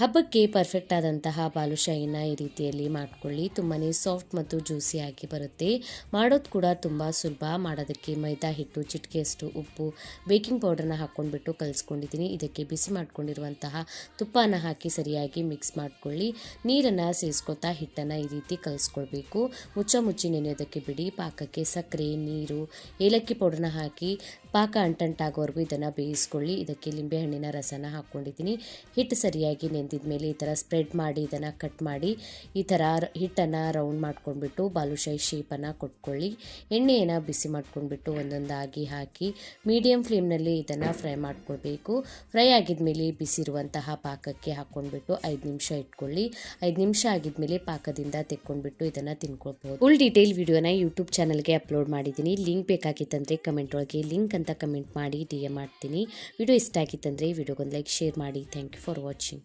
ಹಬ್ಬಕ್ಕೆ ಪರ್ಫೆಕ್ಟ್ ಆದಂತಹ ಬಾಲುಶಾಹಿನ ಈ ರೀತಿಯಲ್ಲಿ ಮಾಡ್ಕೊಳ್ಳಿ. ತುಂಬಾ ಸಾಫ್ಟ್ ಮತ್ತು ಜ್ಯೂಸಿಯಾಗಿ ಬರುತ್ತೆ. ಮಾಡೋದು ಕೂಡ ತುಂಬ ಸುಲಭ. ಮಾಡೋದಕ್ಕೆ ಮೈದಾ ಹಿಟ್ಟು ಚಿಟಿಕೆಯಷ್ಟು ಉಪ್ಪು ಬೇಕಿಂಗ್ ಪೌಡರ್ನ ಹಾಕ್ಕೊಂಡ್ಬಿಟ್ಟು ಕಲಿಸ್ಕೊಂಡಿದ್ದೀನಿ. ಇದಕ್ಕೆ ಬಿಸಿ ಮಾಡ್ಕೊಂಡಿರುವಂತಹ ತುಪ್ಪನ ಹಾಕಿ ಸರಿಯಾಗಿ ಮಿಕ್ಸ್ ಮಾಡ್ಕೊಳ್ಳಿ. ನೀರನ್ನು ಸೇರಿಸ್ಕೊತಾ ಹಿಟ್ಟನ್ನು ಈ ರೀತಿ ಕಲಿಸ್ಕೊಳ್ಬೇಕು. ಮುಚ್ಚ ಮುಚ್ಚಿ ನೆನೆಯೋದಕ್ಕೆ ಬಿಡಿ. ಪಾಕಕ್ಕೆ ಸಕ್ಕರೆ, ನೀರು, ಏಲಕ್ಕಿ ಪೌಡರ್ನ ಹಾಕಿ ಪಾಕ ಅಂಟಂಟಾಗೋವರೆಗೂ ಇದನ್ನು ಬೇಯಿಸ್ಕೊಳ್ಳಿ. ಇದಕ್ಕೆ ಲಿಂಬೆಹಣ್ಣಿನ ರಸನ ಹಾಕ್ಕೊಂಡಿದ್ದೀನಿ. ಹಿಟ್ಟು ಸರಿಯಾಗಿ ನೆಂದಿದ ಮೇಲೆ ಈ ಥರ ಸ್ಪ್ರೆಡ್ ಮಾಡಿ, ಇದನ್ನು ಕಟ್ ಮಾಡಿ, ಈ ಥರ ಹಿಟ್ಟನ್ನು ರೌಂಡ್ ಮಾಡ್ಕೊಂಡ್ಬಿಟ್ಟು ಬಾಲುಶಾಹಿ ಶೇಪನ್ನು ಕೊಟ್ಕೊಳ್ಳಿ. ಎಣ್ಣೆಯನ್ನು ಬಿಸಿ ಮಾಡ್ಕೊಂಡ್ಬಿಟ್ಟು ಒಂದೊಂದಾಗಿ ಹಾಕಿ ಮೀಡಿಯಮ್ ಫ್ಲೇಮ್ನಲ್ಲಿ ಇದನ್ನು ಫ್ರೈ ಮಾಡ್ಕೊಳ್ಬೇಕು. ಫ್ರೈ ಆಗಿದ್ಮೇಲೆ ಬಿಸಿರುವಂತಹ ಪಾಕಕ್ಕೆ ಹಾಕ್ಕೊಂಡ್ಬಿಟ್ಟು ಐದು ನಿಮಿಷ ಇಟ್ಕೊಳ್ಳಿ. ಐದು ನಿಮಿಷ ಆಗಿದ್ಮೇಲೆ ಪಾಕದಿಂದ ತೆಕ್ಕೊಂಡ್ಬಿಟ್ಟು ಇದನ್ನು ತಿನ್ಕೊಳ್ಬೋದು. ಫುಲ್ ಡೀಟೇಲ್ ವಿಡಿಯೋನ ಯೂಟ್ಯೂಬ್ ಚಾನಲ್ಗೆ ಅಪ್ಲೋಡ್ ಮಾಡಿದ್ದೀನಿ. ಲಿಂಕ್ ಬೇಕಾಗಿತ್ತಂದರೆ ಕಮೆಂಟ್ ಒಳಗೆ ಲಿಂಕ್ ಅಂತ ಕಮೆಂಟ್ ಮಾಡಿ ಡಿ ಎ ಮಾಡ್ತೀನಿ. ವಿಡಿಯೋ ಇಷ್ಟ ಆಗಿತ್ತಂದರೆ ವಿಡಿಯೋಗೊಂದು ಲೈಕ್ ಶೇರ್ ಮಾಡಿ. Thank you for watching